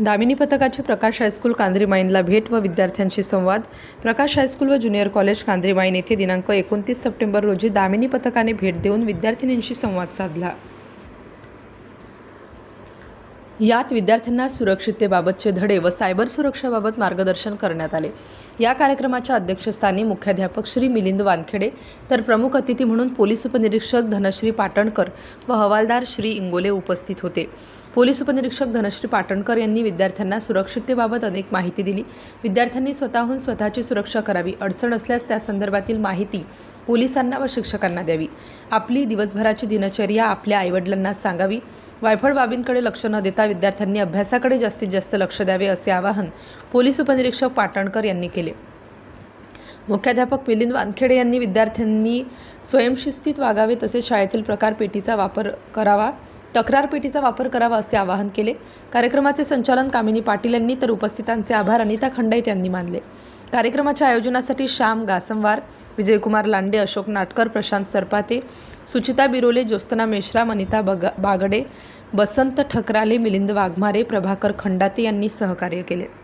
दामिनी पथकाची प्रकाश हायस्कूल कांद्रीमाईनला भेट व विद्यार्थ्यांशी संवाद. प्रकाश हायस्कूल व ज्युनियर कॉलेज कांद्रीमाईन येथे दिनांक एकोणतीस सप्टेंबर रोजी दामिनी पथकाने भेट देऊन विद्यार्थिनींशी संवाद साधला. यात विद्यार्थ्यांना सुरक्षिततेबाबतचे धडे व सायबर सुरक्षेबाबत मार्गदर्शन करण्यात आले. या कार्यक्रमाच्या अध्यक्षस्थानी मुख्याध्यापक श्री मिलिंद वानखेडे तर प्रमुख अतिथी म्हणून पोलीस उपनिरीक्षक धनश्री पाटणकर व हवालदार श्री इंगोले उपस्थित होते. पोलीस उपनिरीक्षक धनश्री पाटणकर यांनी विद्यार्थ्यांना सुरक्षिततेबाबत अनेक माहिती दिली. विद्यार्थ्यांनी स्वतःहून स्वतःची सुरक्षा करावी. अडचण असल्यास त्या संदर्भातील माहिती पोलिसांना व शिक्षकांना द्यावी. आपली दिवसभराची दिनचर्या आपल्या आईवडिलांना सांगावी. वायफळ बाबींकडे लक्ष न देता विद्यार्थ्यांनी अभ्यासाकडे जास्तीत जास्त लक्ष द्यावे असे आवाहन पोलीस उपनिरीक्षक पाटणकर यांनी केले. मुख्याध्यापक मिलिंद वानखेडे यांनी विद्यार्थ्यांनी स्वयंशिस्तीत वागावे तसेच शाळेतील प्रकारपेटीचा वापर करावा. तक्रार पेटीचा वापर करावा असे आवाहन केले. कार्यक्रमाचे संचालन कामिनी पाटील यांनी तर उपस्थितांचे आभार अनिता खंडाईत यांनी मानले. कार्यक्रमाच्या आयोजनासाठी श्याम गासमवार विजयकुमार लांडे अशोक नाटकर प्रशांत सरपाते सुचिता बिरोले ज्योत्स्ना मेश्राम अनिता बग बागडे बसंत ठकराले मिलिंद वाघमारे प्रभाकर खंडाते यांनी सहकार्य केले.